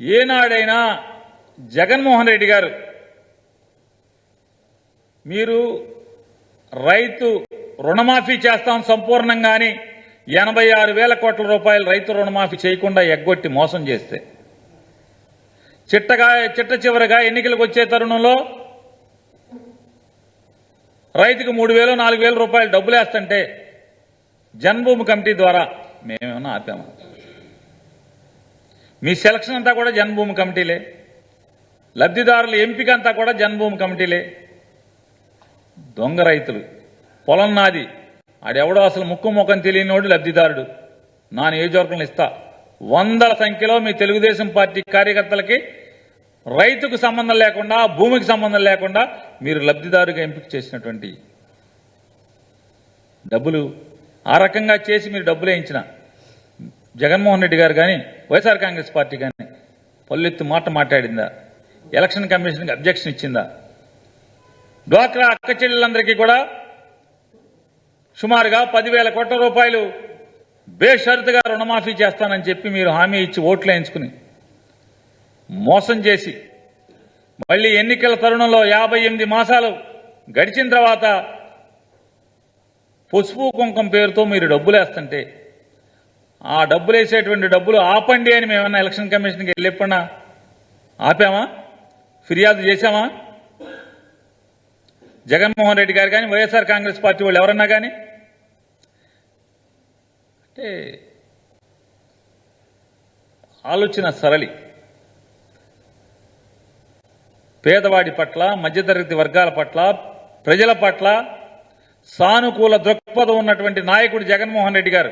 ఏనాడైనా జగన్మోహన్ రెడ్డి గారు మీరు రైతు రుణమాఫీ చేస్తాం సంపూర్ణంగాని ఎనభై ఆరు వేల కోట్ల రూపాయలు రైతు రుణమాఫీ చేయకుండా ఎగ్గొట్టి మోసం చేస్తే చిట్టగా చిట్ట చివరిగా ఎన్నికలకు వచ్చే తరుణంలో రైతుకు మూడు వేలు నాలుగు వేల రూపాయలు డబ్బులు వేస్తుంటే జన్మభూమి కమిటీ ద్వారా మేమేమన్నా ఆపామా? మీ సెలక్షన్ అంతా కూడా జన్మభూమి కమిటీలే. లబ్ధిదారుల ఎంపిక అంతా కూడా జన్మభూమి కమిటీలే. దొంగ రైతులు పొలం నాది. ఆడెవడో అసలు ముక్కు ముఖం తెలియనివాడు లబ్ధిదారుడు. నా నియోజకవర్గంలో ఇస్తా. వందల సంఖ్యలో మీ తెలుగుదేశం పార్టీ కార్యకర్తలకి రైతుకు సంబంధం లేకుండా భూమికి సంబంధం లేకుండా మీరు లబ్ధిదారుగా ఎంపిక చేసినటువంటి డబ్బులు ఆ రకంగా చేసి మీరు డబ్బులు వేయించిన జగన్మోహన్ రెడ్డి గారు కానీ వైఎస్ఆర్ కాంగ్రెస్ పార్టీ కానీ పల్లెత్తు మాట మాట్లాడిందా? ఎలక్షన్ కమిషన్కి అబ్జెక్షన్ ఇచ్చిందా? డ్వాక్రా అక్క చెల్లెలందరికీ కూడా సుమారుగా పదివేల కోట్ల రూపాయలు బేషరతుగా రుణమాఫీ చేస్తానని చెప్పి మీరు హామీ ఇచ్చి ఓట్లు వేయించుకుని మోసం చేసి మళ్ళీ ఎన్నికల తరుణంలో యాభై ఎనిమిది మాసాలు గడిచిన తర్వాత పసుపు కుంకం పేరుతో మీరు డబ్బులు వేస్తుంటే ఆ డబ్బులు వేసేటువంటి డబ్బులు ఆపండి అని మేమన్నా ఎలక్షన్ కమిషన్కి వెళ్ళి ఎప్పుడన్నా ఆపామా? ఫిర్యాదు చేశామా? జగన్మోహన్ రెడ్డి గారు కానీ వైఎస్ఆర్ కాంగ్రెస్ పార్టీ వాళ్ళు ఎవరన్నా కానీ? అంటే ఆలోచన సరళి. పేదవాడి పట్ల మధ్యతరగతి వర్గాల పట్ల ప్రజల పట్ల సానుకూల దృక్పథం ఉన్నటువంటి నాయకుడు జగన్మోహన్ రెడ్డి గారు.